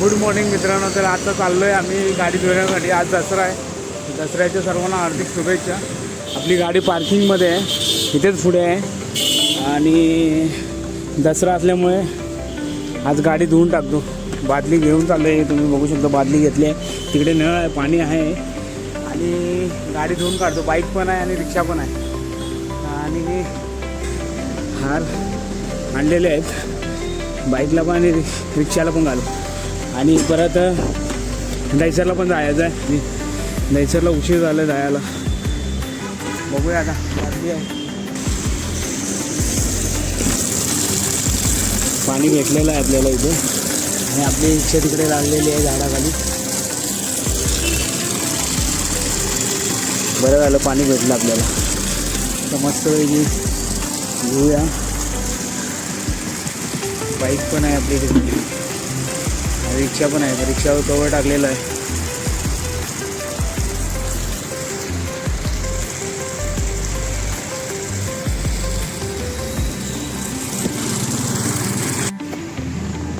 Good morning मित्रांनो. तर आता चाललो आहे आम्ही गाडी धुण्यासाठी. आज दसरा आहे. दसऱ्याच्या सर्वांना हार्दिक शुभेच्छा. आपली गाडी पार्किंगमध्ये आहे. इथेच पुढे आहे. आणि दसरा असल्यामुळे आज गाडी धुवून टाकतो. बादली घेऊन चाललो आहे तुम्ही बघू शकता बादली घेतली आहे. तिकडे नळ आहे पाणी आहे. आणि गाडी धुवून काढतो. बाईक पण आहे आणि रिक्षा पण आहे. आणि हार आणलेले आहेत. बाईकला पण आणि रिक्षाला पण घालू. आणि परत दहीसरला पण जायचं आहे. दहीसरला उशीर झाला जायला. बघूया आता. पाणी भेटलेलं आहे आपल्याला इथे. आणि आपली इच्छा तिकडे लागलेली आहे झाडाखाली. बरं झालं पाणी भेटलं आपल्याला. तर मस्त वेगळी घेऊया. बाईक पण आहे आपली इथे रिक्षा पण आहे. रिक्षावर कवर टाकलेलं आहे.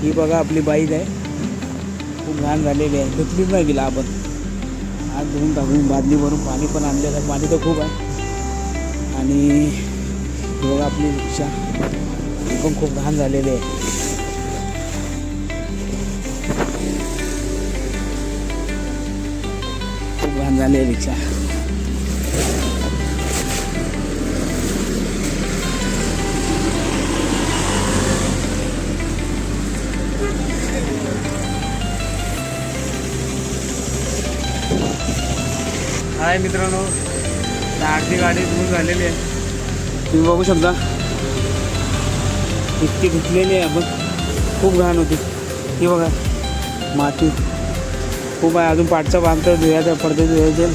ही बघा आपली बाईक आहे. खूप घाण झालेली आहे. धुतलीच नाही गेला आपण. आज धुवून टाकून बादली भरून पाणी पण आणलेलं आहे. पाणी तर खूप आहे. आणि बघा आपली रिक्षा. ही पण खूप घाण झालेली आहे. खूप रिक्षा हाय मित्रांनो अर्धी गाडी धुवून झालेली आहे. तुम्ही बघू शकता इतकी धुतलेली आहे आपण खूप घाण होती. ही बघा माती. खूप आहे. अजून पाठचा भाग तर धुवायचा पडते धुवायचे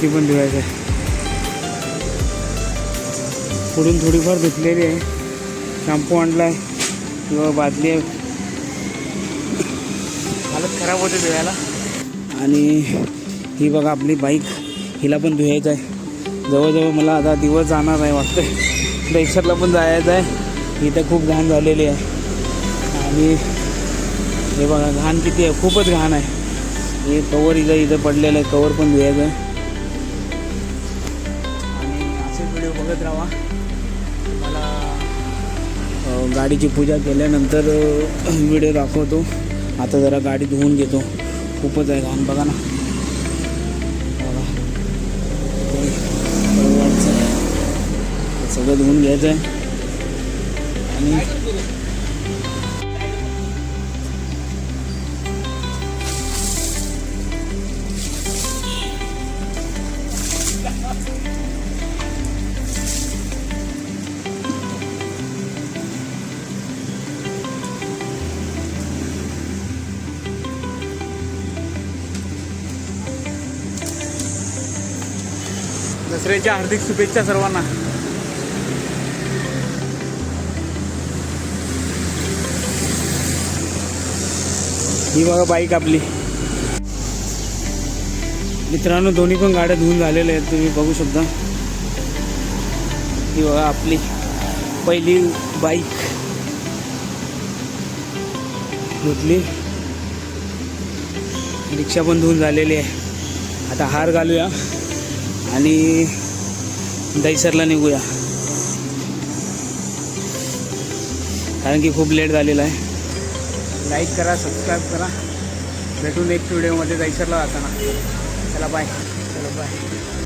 ती पण धुवायचं. आहे पुढून थोडीफार धुतलेली आहे. शॅम्पू आणला आहे किंवा बादली आहे. हालत खराब होते धुवायला. आणि ही बघा आपली बाईक हिला पण धुवायचं आहे. जवळजवळ मला आता दिवस जाणार आहे वाटतं डेक्सरला पण जायचं आहे. इथं खूप घाण झालेली आहे. आणि हे बघा घाण किती आहे? खूपच घाण आहे. हे कवर इथं इथं पडलेलं आहे. कवर पण धुवायचं आहे. आणि असेच व्हिडिओ बघत राहा. मला गाडीची पूजा केल्यानंतर व्हिडिओ दाखवतो. आता जरा गाडी धुवून घेतो. खूपच आहे घाण बघा ना. सगळं धुवून घ्यायचं आहे. आणि दसऱ्याच्या हार्दिक शुभेच्छा सर्वांना. ही बघा बाईक आपली. मित्रांनो दोन्ही पण गाड्या धुवून झालेल्या आहेत तुम्ही बघू शकता. ही बघा आपली पहिली बाईक. धुतली. रिक्षा पण धुवून झालेली आहे. आता हार घालूया. आणि दहीसरला निघूया. कारण की खूप लेट झालेला आहे. लाईक करा सबस्क्राईब करा. भेटून नेक्स्ट व्हिडिओमध्ये दहीसरला जाताना. चला बाय चला बाय